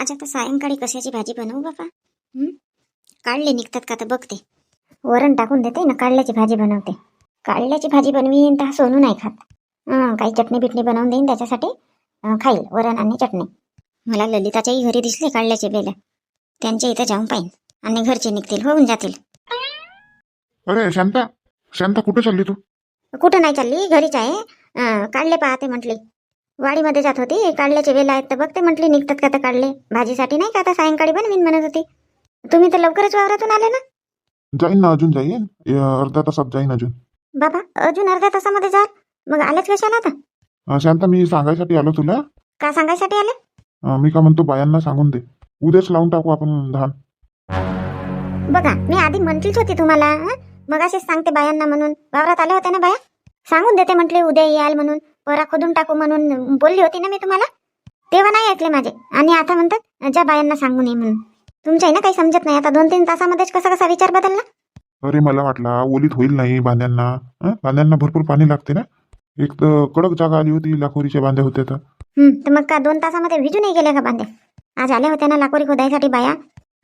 आज आता सायंकाळी कशाची भाजी बनवू बाबा हं? काढले निघतात का तर बघते. वरण टाकून देते ना काढल्याची भाजी बनवते. काढल्याची भाजी बनवीन तर सोनू नाही खात. हं, काही चटणी बिटणी बनवून देईन त्याच्यासाठी. खाईल वरण आणि चटणी. मला ललिताच्याही घरी दिसले काढल्याचे बेल्या. त्यांच्या इथं जाऊन पाहिन. आणि घरचे निघतील होऊन जातील. अरे शांता. शांता कुठे चालली तू? कुठं नाही चालली? घरीच आहे. काढले पाहते म्हटली. वाडीमध्ये जात होती. काढल्याचे वेला आहेत तर बघते म्हटली निघतात का तर काढले. भाजीसाठी नाही का आता सायंकाळी बनवीन म्हणत होती. तुम्ही तर लवकरच वावरातून आले ना? जाईन ना अजून जाईन. ए, अर्ध्या तासात जाईन अजून. बाबा अजून अर्ध्या तासामध्ये जाल मग आलेच कशाला आता? अं, शांता मी सांगायसाठी आलो तुला. का सांगायसाठी आले? अं, मी का म्हणतो बायांना सांगून दे. उद्याच लावून टाकू आपण धान. बघा मी आधी म्हटलीच होती तुम्हाला? मग असेच सांगते बायांना म्हणून. वावरात आल्या होत्या ना बाया? सांगून देते म्हटले उद्या याल म्हणून. परा खोदून टाकू म्हणून बोलली होती ना मी तुम्हाला? तेव्हा नाही ऐकले माझे. आणि आता म्हणतात ज्या बायांना सांगू नये म्हणून. तुमच्याही ना काही समजत नाही. आता दोन तीन तासामध्येच कसा कसा विचार बदलला? अरे मला वाटला ओलीत होईल नाही बांध्यांना? बांध्यांना भरपूर पाणी लागते ना? एक तर कडक जागा आली होती लाखोरीच्या बांध्या होत्या तर. तर मग का दोन तासामध्ये विजू नाही गेले का बांधे आज आल्या होत्या ना लाकोरी खोदायसाठी बाया.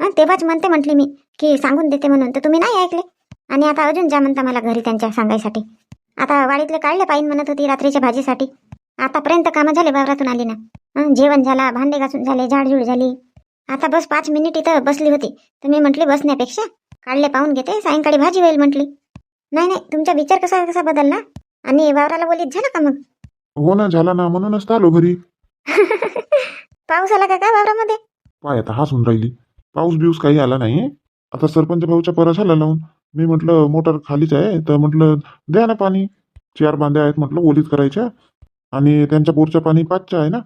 हं, तेव्हाच म्हणते म्हटली मी की सांगून देते म्हणून. तर तुम्ही नाही ऐकले? आणि आता अजून जा म्हणता मला घरी त्यांच्या सांगायसाठी. आता वाडीतले काढले पाहिजे म्हणत होती रात्रीच्या भाजीसाठी. आतापर्यंत कामं झाले वावरातून आली ना. जेवण झाला भांडे घासून झाले झाडझूड झाली. आता बस पाच मिनिट इथं बसली होती. तर मी म्हटली बसण्यापेक्षा काढले पाहून घेते सायंकाळी भाजी होईल म्हटली. नाही नाही तुमचा विचार कसा कसा बदलला? आणि वावराला बोलीत झालं का मग? हो ना झाला ना म्हणूनच आलो घरी. पाऊस आला का काय वावरामध्ये? पाय आता हसून राहिली. पाऊस बिऊस काही आला नाही आता सरपंच भाऊच्या परा झाला लावून. मी म्हटलं मोटर खालीच आहे. तर म्हटलं द्या ना पाणी. चार बांध्या आहेत म्हटलं ओलीत करायच्या. आणि त्यांच्या बोरचं पाणी पाचच्या आहे ना.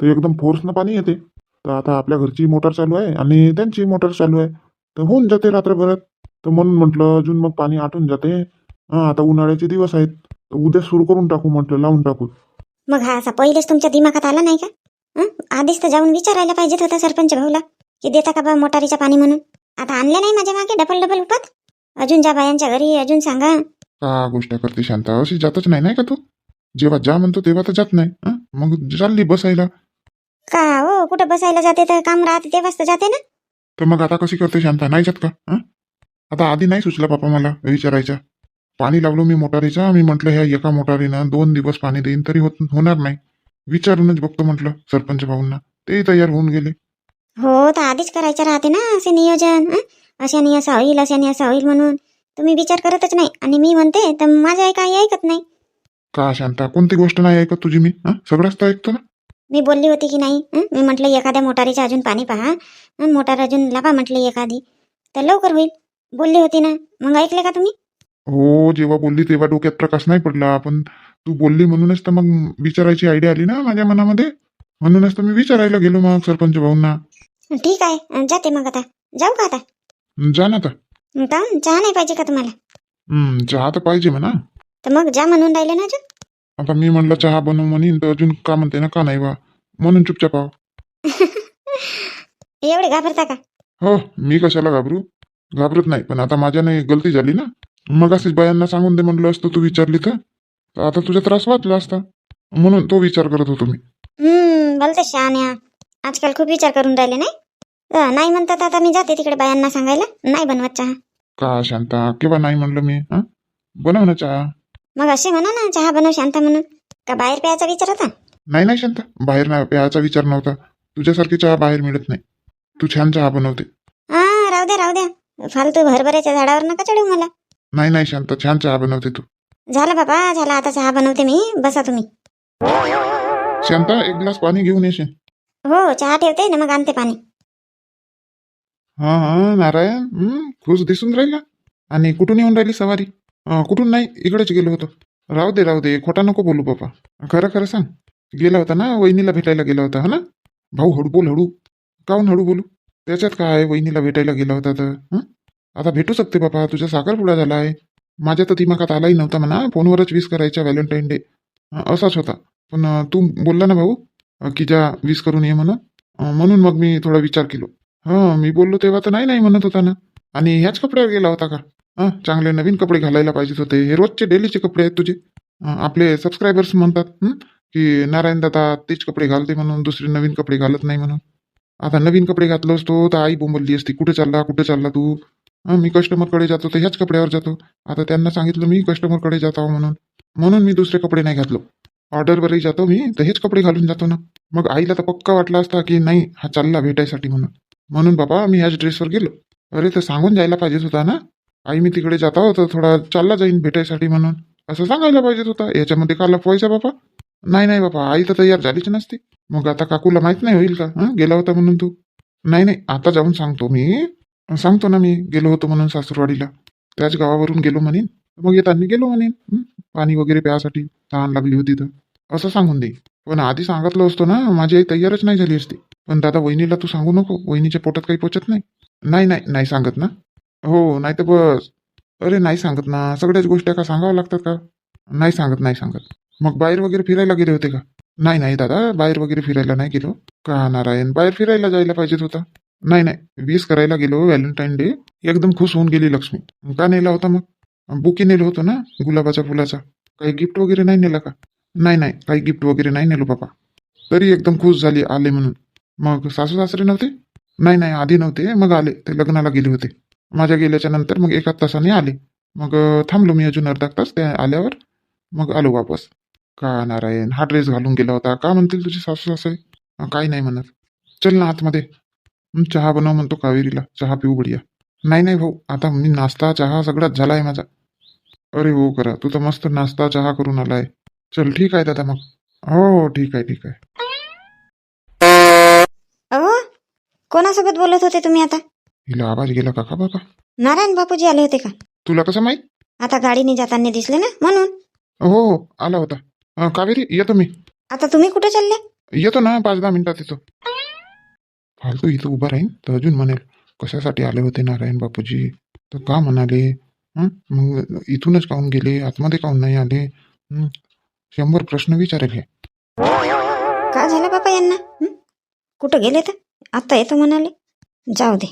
तर एकदम फोर्सनं पाणी येते. तर आता आपल्या घरची मोटर चालू आहे आणि त्यांची मोटर चालू आहे. तर होऊन जाते रात्रभरात तर म्हणून म्हटलं अजून मग पाणी आटून जाते. हां आता उन्हाळ्याचे दिवस आहेत. तर उद्या सुरू करून टाकू म्हटलं लावून टाकू. मग हा असा पहिलेच तुमच्या दिमागात आला नाही का? हं? आधीच तर जाऊन विचारायला पाहिजेत होता सरपंच भाऊला की देता का बा मोटारीच्या पाणी म्हणून. आता आणलं नाही माझ्या मागे डबल डबल उपात अजून ज्या बायांच्या घरी अजून सांगा. का गोष्ट करते शांता. अशी जातच नाही नाही का तू? जेव्हा जा म्हणतो तेव्हा तर जात नाही हं? मग चालली बसायला. का हो? कुठं बसायला जाते तर काम राहते तेव्हाच तर जाते ना? तर मग आता कशी करते शांता? नाही जात का हं? आता आधी नाही सुचला बापा मला विचारायचा पाणी लावलो मी मोटारीचा मी म्हटलं ह्या एका मोटारीनं दोन दिवस पाणी देईन तरी होत होणार नाही. विचारूनच बघतो म्हटलं सरपंच भाऊंना. ते तयार होऊन गेले. हो तर आधीच करायचं राहते ना असे नियोजन हं? अशाने असं होईल अशाने असं होईल म्हणून तुम्ही विचार करतच नाही. आणि मी म्हणते तर माझं काही ऐकत नाही. का शांता? कोणती गोष्ट नाही ऐकत तुझी मी? हं? सगळंच तर ऐकतो ना. मी बोलली होती की नाही? हं? मी म्हटलं एखाद्या मोटारीचं अजून पाणी पहा. हं, मोटार अजून लावा म्हटली एखादी. तर लवकर होईल. बोलली होती ना. मग ऐकले का तुम्ही? हो जेव्हा बोलली तेव्हा डोक्यात प्रकाश नाही पडला. पण तू बोलली म्हणूनच तर मग विचारायची आयडिया आली ना माझ्या मनामध्ये. म्हणूनच तर मी विचारायला गेलो मग सरपंच भाऊंना. ठीक आहे. अं, जाते मग आता. जाऊ का आता? जा ना आता. अं, का चहा नाही पाहिजे का तुम्हाला? हं, चहा तर पाहिजे म्हणा. तर मग जा म्हणून राहिले ना अजून. आता मी म्हणलं चहा बनव म्हणीन तर अजून का म्हणते ना का नाही बा. म्हणून चुपचाप आहो. एवढे घाबरता का? हो मी कशाला घाबरू? घाबरत नाही पण आता माझ्याने गलती झाली ना. मग असेच बायांना सांगून दे म्हणलं असतं तू विचारली तर. तर आता तुझा त्रास वाचला असता. म्हणून तो विचार करत होतो मी. हम्म बोलते शहाण्या. आजकाल खूप विचार करून राहिले नाही? अं, नाही म्हणतात आता मी जाते तिकडे बायांना सांगायला. नाही बनवत चहा. का शांता? केव्हा नाही म्हणलं मी हं? बनव ना चहा. मग असे म्हणा ना चहा बनव शांत म्हणून. का बाहेर प्यायचा विचार होता? नाही नाही शांता. बाहेर नाही प्यायचा विचार नव्हता. तुझ्यासारखी चहा बाहेर मिळत नाही. तू छान चहा बनवते. हा राहू द्या राहू द्या. फालतू हरभऱ्याच्या झाडावर नका चढू मला. नाही नाही शांता. छान चहा बनवते तू. झालं बाबा झाला. आता चहा बनवते मी. बसा तुम्ही. शांता एक ग्लास पाणी घेऊन येशील? हो चहा ठेवते ना मग आणते पाणी. हा हा नारायण हं, खुश दिसून राहिला? आणि कुठून येऊन राहिली सवारी? अं, कुठून नाही इकडेच गेलो होतो. राहू दे राहू दे खोटा नको बोलू बाबा. खरं खरं सांग. गेला होता ना वहिनीला भेटायला गेला होता हा ना? भाऊ हळू बोल हळू. काहून हळू बोलू? त्याच्यात काय आहे वहिनीला भेटायला गेला होता तर हं? आता भेटू शकते बाबा तुझा साखरपुडा झाला आहे. माझ्या तर दिमागात आलाही नव्हता म्हणा फोनवरच विस करायचा व्हॅलेंटाईन डे. असाच होता. पण अं, तू बोलला ना भाऊ अं, की ज्या विस करून ये म्हणून. अं, म्हणून मग मी थोडा विचार केलो. हा मी बोललो तेव्हा तर नाही नाही म्हणत होता ना. आणि ह्याच कपड्यावर गेला होता का? हा चांगले नवीन कपडे घालायला पाहिजेत होते. हे रोजचे डेलीचे कपडे आहेत तुझे. आपले सबस्क्रायबर्स म्हणतात की नारायण दादा तेच कपडे घालते म्हणून दुसरे नवीन कपडे घालत नाही म्हणून. आता नवीन कपडे घातलो असतो तर आई बोंबलली असती. कुठे चालला कुठे चालला तू? मी कस्टमरकडे जातो तर ह्याच कपड्यावर जातो. आता त्यांना सांगितलं मी कस्टमरकडे जातो आहो म्हणून. म्हणून मी दुसरे कपडे नाही घातलो. ऑर्डरवरही जातो मी तर हेच कपडे घालून जातो ना. मग आईला तर पक्का वाटला असता की नाही हा चालला भेटायसाठी म्हणून. म्हणून बाबा मी ह्याच ड्रेसवर गेलो. अरे तर सांगून जायला पाहिजेच होता ना? आई मी तिकडे जाता होता थोडा चालला जाईन भेटायसाठी म्हणून. असं सांगायला पाहिजेच होता. याच्यामध्ये का लपवायचा बाबा? नाही नाही बाबा आई तर तयार झालीच नसती. मग आता काकूला माहीत नाही होईल का? हं? गेला होता म्हणून तू? नाही नाही आता जाऊन सांगतो मी. सांगतो ना मी गेलो होतो म्हणून सासूरवाडीला. त्याच गावावरून गेलो म्हणेन. मग येताना गेलो म्हणेन. पाणी वगैरे प्यासाठी तहान लागली होती तर. असं सांगून दे. पण आधी सांगितलं असतो ना माझी आई तयारच नाही झाली असती. पण दादा वहिनीला तू सांगू नको? वहिनीच्या पोटात काही पोचत नाही? नाही नाही नाही सांगत ना. हो नाही तर बस. अरे नाही सांगत ना. सगळ्याच गोष्टी का सांगाव्या लागतात का? नाही सांगत नाही सांगत. मग बाहेर वगैरे फिरायला गेले होते का? नाही नाही दादा. बाहेर वगैरे फिरायला नाही गेलो. का नारायण? बाहेर फिरायला जायला पाहिजेत होता. नाही नाही. वीस करायला गेलो व्हॅलेंटाईन डे. एकदम खुश होऊन गेली लक्ष्मी. का नेला होता मग? बुके नेलो होतो ना गुलाबाच्या फुलाचा. काही गिफ्ट वगैरे नाही नेला का? नाही नाही. काही गिफ्ट वगैरे नाही नेलो बाबा. तरी एकदम खुश झाली आले म्हणून. मग सासू सासरे नव्हते? नाही नाही आधी नव्हते. मग आले. ते लग्नाला गेले होते. माझ्या गेल्याच्यानंतर मग एका तासाने आले. मग थांबलो मी अजून अर्धा तास. ते आल्यावर मग आलो वापस. का नारायण? हा ड्रेस घालून गेला होता. का म्हणतील तुझी सासू सासरे? काय काही नाही म्हणत. चल ना आतमध्ये. चहा बनव म्हणतो कावेरीला. चहा पिऊ बढिया. नाही नाही भाऊ. आता मी नाश्ता चहा सगळाच झाला आहे माझा. अरे हो करा. तू तर मस्त नाश्ता चहा करून आलाय. चल ठीक आहे दादा मग. हो हो ठीक आहे ठीक आहे अहो कोणासोबत बोलत होते तुम्ही आता? हिला आवाज गेला का? का बाबा नारायण बापूजी आले होते का? तुला कसं माहीत? आता गाडीने जाताना दिसले ना म्हणून. हो हो आला होता. अं, कावेरी येतो मी. आता तुम्ही कुठे चालले? येतो ना पाच दहा मिनिटात येतो. फालतू इथं उभा राहीन तर अजून म्हणेल कशासाठी आले होते नारायण बापूजी? तर का म्हणाले? हं? मग इथूनच काहून गेले? आतमध्ये काहून नाही आले? हं? शंभर प्रश्न विचारेल हे. का झालं बाबा यांना? हं? कुठं गेले तर? आता येतो म्हणाले. जाऊ दे.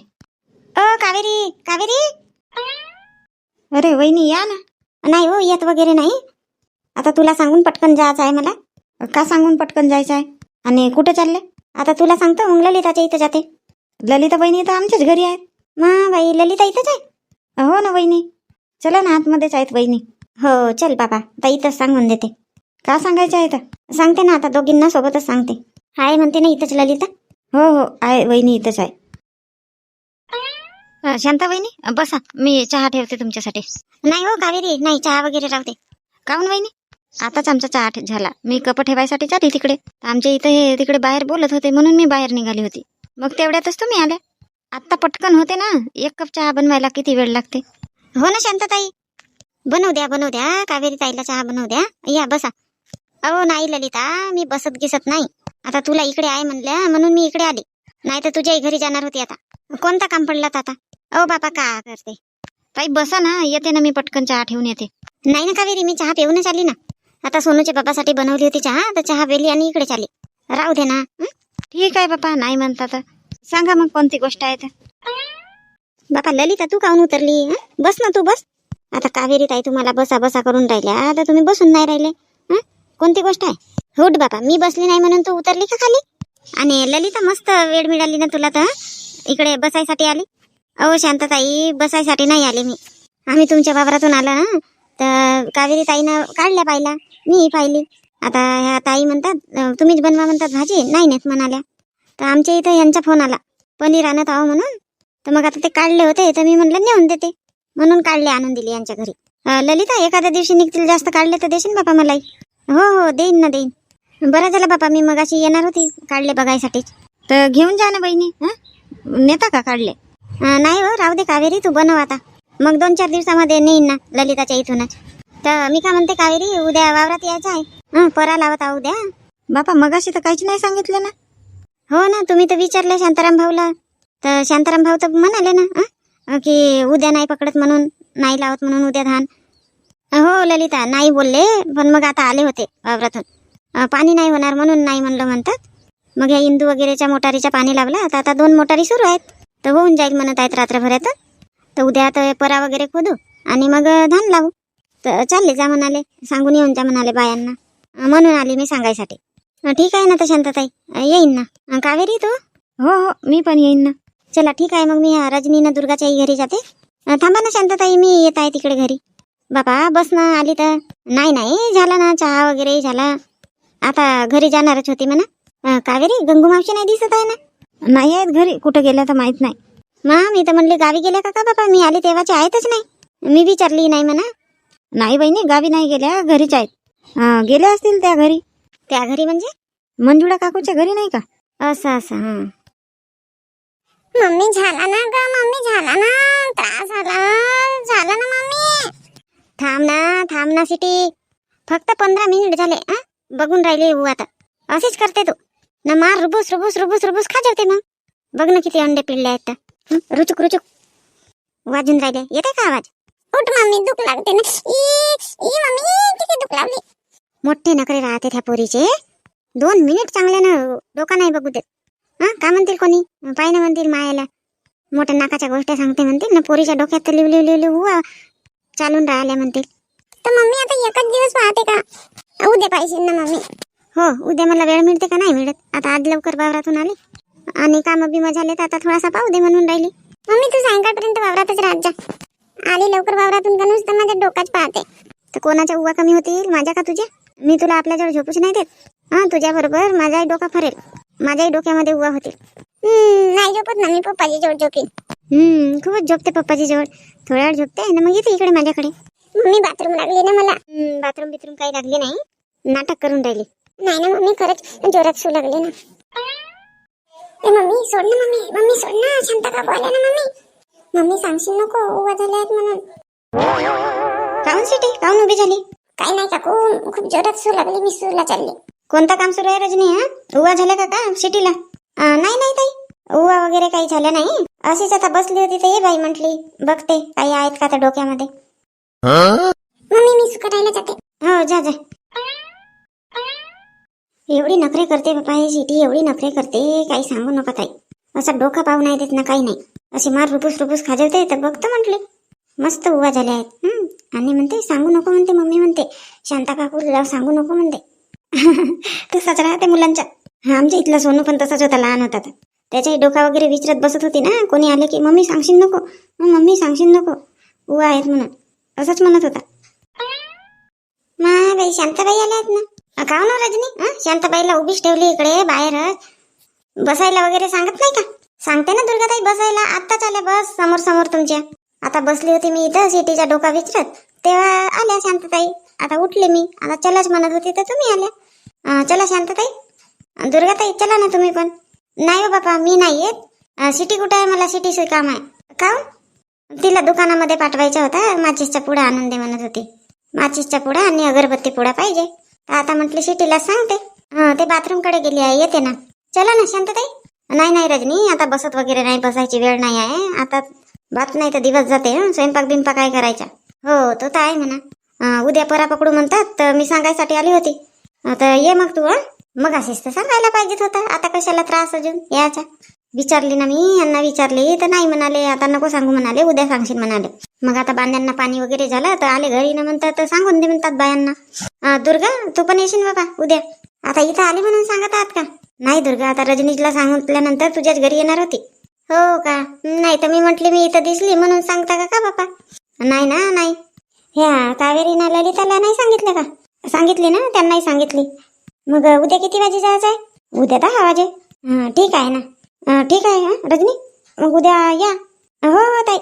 अ कावेरी कावेरी! अरे वहिनी या ना. नाही हो येत वगैरे नाही. आता तुला सांगून पटकन जायचं आहे मला. का सांगून पटकन जायचं आहे? आणि कुठे चालले? आता तुला सांगतो मग ललिताच्या इथं जाते. ललिता बहिणी तर आमच्याच घरी आहेत. मा बाई ललिता इथंच आहे? हो ना वहिनी. चला ना आतमध्येच आहेत वहिनी. हो चल बाबा आता इथंच सांगून देते. का सांगायचं आहे तर सांगते ना आता दोघींना सोबतच सांगते. आहे म्हणते ना इथंच ललिता. हो हो आहे वहिनी इथंच आहे. अ, शांता वहिनी बसा मी चहा ठेवते तुमच्यासाठी. नाही हो कावेरी नाही चहा वगैरे राहते काऊन वहिनी? आताच आमचा चहा ठे- झाला. मी कप ठेवायसाठी चालली तिकडे. आमच्या इथं हे तिकडे बाहेर बोलत होते म्हणून मी बाहेर निघाली होती. मग तेवढ्यातच तुम्ही आल्या. आत्ता पटकन होते ना एक कप चहा बनवायला किती वेळ लागते? हो ना शांताताई. बनवू द्या बनवू द्या कावेरी ताईला चहा बनवू द्या. या बसा. अहो नाही ललिता मी बसत गिसत नाही. आता तुला इकडे आहे म्हणल्या म्हणून मी इकडे आली. नाही तर तुझ्याही घरी जाणार होती आता. कोणता काम पडला आता? अहो बापा का करते? ताई बसा ना येते ना मी पटकन चहा ठेवून येते. नाही ना कावेरी मी चहा पिऊनच आली ना. आता सोनूच्या बाबासाठी बनवली होती चहा तर चहा वेली आणि इकडे चाली राहू दे ना ठीक आहे बापा नाही म्हणता तर. सांगा मग कोणती गोष्ट आहे तर. बापा ललिता तू काऊन उतरली बस ना तू बस. आता कावेरी ताई तुम्हाला बसा बसा करून राहिल्या तर तुम्ही बसून नाही राहिले हं? कोणती गोष्ट आहे? हुट बापा मी बसली नाही म्हणून तू उतरली का खाली? आणि ललिता मस्त वेळ मिळाली ना तुला तर इकडे बसायसाठी आली? अहो शांतताई बसायसाठी नाही आले मी. आम्ही तुमच्या वावरातून आलो ना तर कावेरी ताईनं काढल्या पाहिला मी पाहिली. आता ह्या ताई म्हणतात तुम्हीच बनवा म्हणतात भाजी? नाही नाहीत म्हणाल्या. तर आमच्या इथं यांचा फोन आला पनीर आणत आहो म्हणून. तर मग आता ते काढले होते तर मी म्हणलं नेऊन देते. म्हणून काढले आणून दिली यांच्या घरी. ललिता एखाद्या दिवशी निघतील जास्त काढले तर देशील बापा मलाही हो हो देईन ना देईन. बरं झालं बापा मी मगाशी येणार होती काढले बघायसाठीच तर घेऊन जा ना बहिणी हं? नेता का काढले? नाही हो राहू दे कावेरी तू बनव आता. मग दोन चार दिवसामध्ये नेईन ना ललिताच्या इथूनच. तर मी काय म्हणते कावेरी उद्या वावरात यायचं आहे. हं परा लावत आहो उद्या. बापा मगाशी तर काहीच नाही सांगितलं ना. हो ना तुम्ही तर विचारलं शांताराम भाऊला. तर शांताराम भाऊ तर म्हणाले ना? की उद्या नाही पकडत म्हणून नाही लावत म्हणून उद्या धान. हो ललिता नाही बोलले पण मग आता आले होते वावरातून. पाणी नाही होणार म्हणून नाही म्हणलं म्हणतात. मग या इंदू वगैरेच्या मोटारीच्या पाणी लावला तर आता दोन मोटारी सुरू आहेत. तर होऊन जाईल म्हणत आहेत रात्रभरात तर उद्या तर परा वगैरे खोदू आणि मग धान लावू. तर चालले जा म्हणाले सांगून येऊन जा म्हणाले बायांना. म्हणून आली मी सांगायसाठी. ठीक आहे ना तर शांतताई येईन ना. कावेरी तू? हो हो मी पण येईन ना. चला ठीक आहे मग मी रजनीनं दुर्गाच्या आई घरी जाते. थांबा ना शांतताई मी येत आहे तिकडे घरी. बाबा बस ना आली तर. नाही नाही झाला ना चहा वगैरे झाला. आता घरी जाणारच होती म्हणा. कावेरी गंगू मावशी नाही दिसत आहे ना? नाही आहेत घरी कुठं गेल्या तर माहीत नाही. मा मी तर म्हणले गावी गेल्या का का बाबा मी आले तेव्हाचे आहेतच नाही. मी विचारली नाही म्हणा. नाही बहिणी गावी नाही गेल्या घरीच आहेत. गेल्या असतील त्या घरी. त्या घरी म्हणजे? मंजुळा काकूच्या घरी नाही का? असं असं हां. मम्मी झाला ना ग मम्मी झाला ना. त्रास झाला झाला ना मम्मी. थांब ना थांब ना सिटी. फक्त पंधरा मिनिट झाले आ बघून राहिले हो आता. असेच करते तू. ना मार रुबूस रुबूस रुबूस रुबूस खा जेवते मग. बघ ना किती अंडे पिळले आहेत तर. हं, रुचुक रुचुक. वाजून राहिले. येते का आवाज? उठ मम्मी दुख लागते ना. ई ई मम्मी किती दुख लागली. मोठे नखरे राहते त्या पोरीचे. दोन मिनिट चांगले ना डोका नाही बघू देत. हा? का म्हणतील कोणी? पाय ना म्हणतील मायाला. मोठ्या नाकाच्या गोष्टी सांगते म्हणतील ना पोरीच्या डोक्यात लिव लिव लिव लिव हुआ. चालून राहिल्या म्हणतील. तर मम्मी आता एकच दिवस पाहते का? उद्या पाहिजे ना मम्मी. हो उद्या मला वेळ मिळते का? नाही मिळत. आता आज लवकर वावरातून आले. आणि काम बी मजा आले तर आता थोडासा पाहू दे म्हणून राहिली. मम्मी तू सायंकाळपर्यंत वावरातच राहत जा. आली लवकर वावरातून का नुसतं माझ्या डोकाच पाहते. तर कोणाच्या उवा कमी होतील? माझ्या का तुझ्या? मी तुला आपल्याजवळ झोपूच नाही देत. हा तुझ्या बरोबर माझाही डोका फरेल. माझ्याही डोक्यामध्ये उवा होतील. नाही झोपत ना मी पप्पाची जोड झोपीन. खूपच झोपते पप्पाची जवळ. थोड्या वेळ झोपते ना मग येते इकडे माझ्याकडे. मम्मी बाथरूम लागली ना मला. बाथरूम बिथरूम काही लागली नाही. नाटक करून राहिली. नाही ना मम्मी खरंच जोरात सू लागली ना. ए मम्मी सोड ना मम्मी. मम्मी सोड ना. शांता का बोले ना मम्मी. मम्मी सांगशील नको? उभा झाले आहेत म्हणून. काऊन सिटी? काऊन उभी झाली? काय नाही काकू खूप जोरात सू लागली. मी सूला चालली. कोणता काम सुरू आहे रजनी हा? उवा झाला का का? सिटीला? नाही नाही ताई. उवा वगैरे काही झालं नाही? अशीच आता बसली होती तर ये बाई म्हटली बघते काही आहेत का त्या डोक्यामध्ये? मम्मी मी सुकटायला जाते. हो जा जा. एवढी नखरे करते बापा ही एवढी नखरे करते काही सांगू नका ताई. असं डोका पाहू नाही देत ना काही नाही. अशी मार रुपूस रुपूस खाजवते तर बघतो म्हटले. मस्त उभा झाल्या आहेत. आणि म्हणते सांगू नको म्हणते मम्मी म्हणते. शांता काकूला सांगू नको म्हणते. तसाच राहते मुलांच्या. आमच्या इथला सोनू पण तसाच होता लहान होता तर त्याच्याही डोका वगैरे विचारत बसत होती ना. कोणी आले की मम्मी सांगशील नको? मग मम्मी सांगशील नको. उवा आहेत म्हणून. असंच म्हणत होता. मा बाई शांताबाई आल्या आहेत ना. का हो ना रजनी? हं? शांताबाईला उभीच ठेवली इकडे बाहेरच बसायला वगैरे सांगत नाही का? सांगते ना दुर्गाताई बसायला. आत्ताच आल्या बस समोर समोर तुमच्या. आता बसली होती मी इथं सिटीचा डोका विचारत. तेव्हा आल्या शांतताई. आता उठले मी. आता चलाच म्हणत होती तर तुम्ही आल्या. चला शांतताई. दुर्गाताई चला ना तुम्ही पण. नाही हो बापा मी नाही येत अं, सिटी कुठं आहे? मला सिटीचं काम आहे. का हो? तिला दुकानामध्ये पाठवायचा होता माचीसचा पुडा आणून दे म्हणत होती. माचीसचा पुडा आणि अगरबत्ती पुडा पाहिजे. तर आता म्हटली सिटीला सांगते. हा ते बाथरूमकडे गेली आहे. येते ना. चला ना शांतताई. नाही नाही रजनी. आता बसत वगैरे नाही बसायची वेळ नाही आहे. आता बात नाही तर दिवस जाते. हं. स्वयंपाक बिंपाक काय करायचा? हो तो तर आहे म्हणा. अं, उद्या परा पकडू म्हणतात. तर मी सांगायसाठी आली होती. आता ये मग तू हं? मग असेच तर सांगायला पाहिजेत होता. आता कशाला त्रास अजून? याचा. विचारली ना मी यांना विचारले तर नाही म्हणाले. आता नको सांगू म्हणाले उद्या सांगशील म्हणाले. मग आता बांध्यांना पाणी वगैरे झालं तर आले घरी ना म्हणतात तर सांगून दे म्हणतात बायांना. दुर्गा तू पण येशील बाबा उद्या. आता इथं आली म्हणून सांगत आहात का? नाही दुर्गा आता रजनीजला सांगितल्यानंतर तुझ्याच घरी येणार होती. हो का? नाही तर मी म्हटली मी इथं दिसली म्हणून सांगता का का बापा? नाही ना नाही. ह्या कावेरीना ललिताला नाही सांगितलं का? सांगितली ना त्यांनाही सांगितली. मग उद्या किती वाजे जायचं आहे उद्या दहा वाजे. ठीक आहे ना. ठीक आहे रजनी. मग उद्या या. हो हो ताई.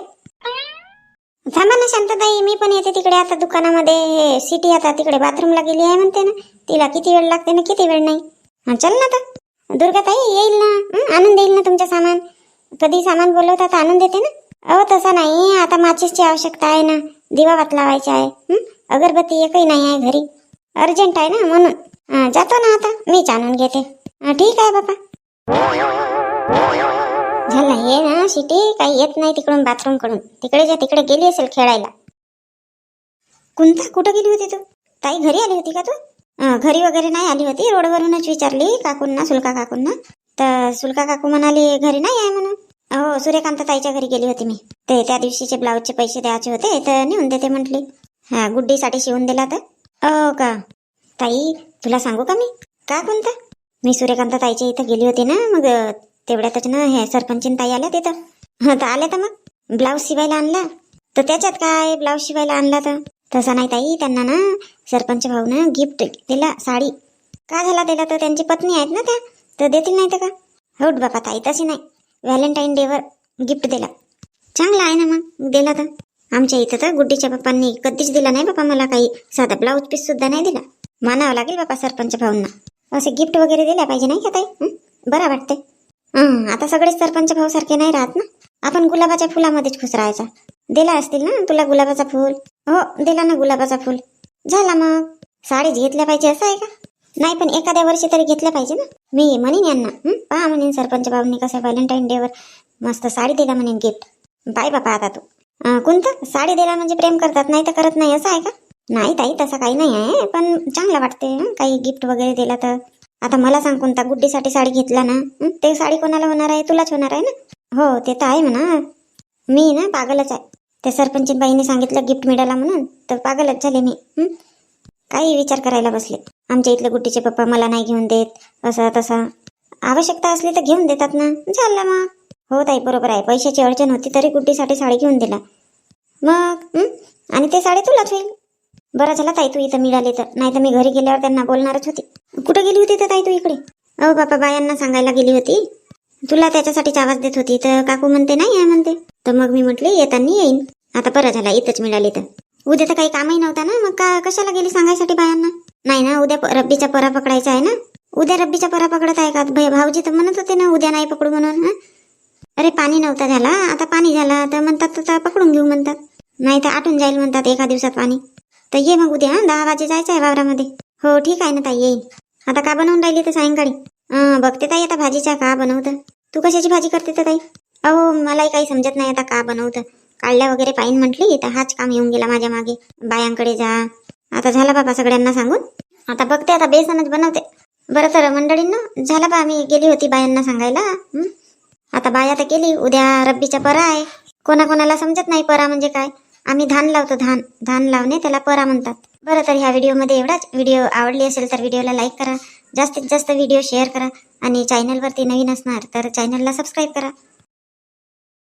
थांबा ना शांतताई. मी पण येते तिकडे आता दुकानामध्ये. हे सिटी आता तिकडे बाथरूमला गेली आहे म्हणते ना. तिला किती वेळ लागते ना किती वेळ नाही. चल ना आता. दुर्गाताई येईल ना. आनंद आणून देईल ना तुमचं सामान. कधी सामान बोलवतात तर आणून देते ना. अहो तसं नाही. आता माचीसची आवश्यकता आहे ना. दिवा वात लावायचा आहे. अगरबत्ती एकही नाही आहे घरी. अर्जंट आहे ना म्हणून. हा, जातो ना आता. मीच आणून घेते. हा, ठीक आहे बाबा. झालं हे ना सिटी. काही येत नाही तिकडून बाथरूमकडून. तिकडे जा तिकडे गेली असेल खेळायला. कोणता कुठं गेली होती तू? ताई घरी आली होती का तू? अं, घरी वगैरे नाही आली होती. रोडवरूनच विचारली काकूंना सुलका काकूंना. तर सुलका काकू म्हणाली घरी नाही आहे म्हणून. हो सूर्यकांत ताईच्या घरी गेली होती मी. ते त्या दिवशीचे ब्लाऊजचे पैसे द्यायचे होते तर नेऊन देते म्हटली. हा गुड्डीसाठी शिवून दिला तर. हो का? ताई तुला सांगू का मी? का कोणता? मी सूर्यकांत ताईच्या इथं गेली होती ना मग तेवढ्यातच ना हे सरपंचीन ताई आल्या तिथं. हं तर आल्या तर मग. ब्लाऊज शिवायला आणला. तर त्याच्यात काय ब्लाऊज शिवायला आणला तर? तसा नाही ताई त्यांना ना सरपंच भाऊ ना गिफ्ट दिला साडी. का झाला दिला तर? त्यांची पत्नी आहेत ना त्या. तर देतील नाही तर का? हो बापा ताई तशी नाही. व्हॅलेंटाईन डेवर गिफ्ट दिला. चांगला आहे ना मग दिला तर. आमच्या इथं तर गुड्डीच्या पप्पांनी कधीच दिला नाही बापा मला काही. साधा ब्लाऊज पीस सुद्धा नाही दिला. मानावं लागेल बापा सरपंच भाऊंना. असे गिफ्ट वगैरे दिल्या पाहिजे नाही का ताई? बरा बरं वाटते. आता सगळेच सरपंच भाऊ सारखे नाही राहत ना? आपण गुलाबाच्या फुलामध्येच खुश राहायचा. दिला असतील ना तुला गुलाबाचा फुल? हो दिला ना गुलाबाचा फुल. झाला मग. साडीच घेतल्या पाहिजे असं आहे का? नाही पण एखाद्या वर्षी तरी घेतल्या पाहिजे ना? मी म्हणेन यांना. पहा म्हणेन सरपंच भाऊनी कसं व्हॅलेंटाईन डेवर मस्त साडी दिला म्हणेन गिफ्ट बाय बापा आता तू. कोणतं? साडी दिला म्हणजे प्रेम करतात नाही तर करत नाही असं आहे का? नाही ताई तसं काही नाही आहे पण चांगलं वाटते हं, काही गिफ्ट वगैरे दिला तर. आता मला सांग कोणता गुड्डीसाठी साडी घेतला ना हं, ते साडी कोणाला होणार आहे? तुलाच होणार आहे ना? हो ते तर आहे म्हणा. मी ना पागलच आहे. त्या सरपंच बाईने सांगितलं गिफ्ट मिळाला म्हणून तर पागलच झाले मी हं? काही विचार करायला बसले. आमच्या इथले गुड्डीचे पप्पा मला नाही घेऊन देत असं तसं. आवश्यकता असली तर घेऊन देतात ना. झालं मग. हो ताई बरोबर आहे. पैशाची अडचण होती तरी गुड्डीसाठी साडी घेऊन दिला. मग हं? आणि ते साडी तुलाच होईल. बरं झाला ताई तू इथं मिळाली तर. नाही तर मी घरी गेल्यावर त्यांना बोलणारच होती. कुठं गेली होती तर ताई तू इकडे? अहो बापा बायांना सांगायला गेली होती. तुला त्याच्यासाठीच आवाज देत होती तर काकू म्हणते नाही आहे म्हणते. तर मग मी म्हटले येताना येईन. आता बरं झाला इथंच मिळाली तर. उद्या तर काही कामही नव्हता ना मग का कशाला गेली सांगायसाठी बायांना? नाही ना उद्या रब्बीचा परा पकडायचा आहे ना? उद्या रब्बीचा परा पकडत आहे का? भाऊजी तर म्हणत होते ना उद्या नाही पकडू म्हणून अरे पाणी नव्हता झाला. आता पाणी झाला तर म्हणतात तर पकडून घेऊ म्हणतात. नाही तर आटून जाईल म्हणतात एका दिवसात पाणी. तर ये मग उद्या दहा वाजे जायचं आहे वावरामध्ये. हो ठीक आहे ना ताई येईन. आता का बनवून राहिली तर सायंकाळी? अं, बघते ताई आता भाजीच्या का बनवतं. तू कशाची भाजी करते तर ताई? अहो मलाही काही समजत नाही आता का बनवतं. काढल्या वगैरे पाहिन म्हटली तर हाच काम येऊन गेला माझ्या मागे. बायांकडे जा. आता झाला बाबा सगळ्यांना सांगून. आता बघते आता बेसनच बनवते. बरं तर मंडळींना झाला बा मी गेली होती बायांना सांगायला. हं? आता बाया तर केली उद्या रब्बीचा परा आहे. कोणाकोणाला समजत नाही परा म्हणजे काय? आम्ही धान लावतो धान धान लावणे त्याला परा म्हणतात. बरं तर ह्या व्हिडिओमध्ये एवढाच. व्हिडिओ आवडली असेल तर व्हिडिओला लाईक करा. जास्तीत जास्त व्हिडिओ शेअर करा. आणि चॅनलवरती नवीन असणार तर चॅनलला सबस्क्राईब करा.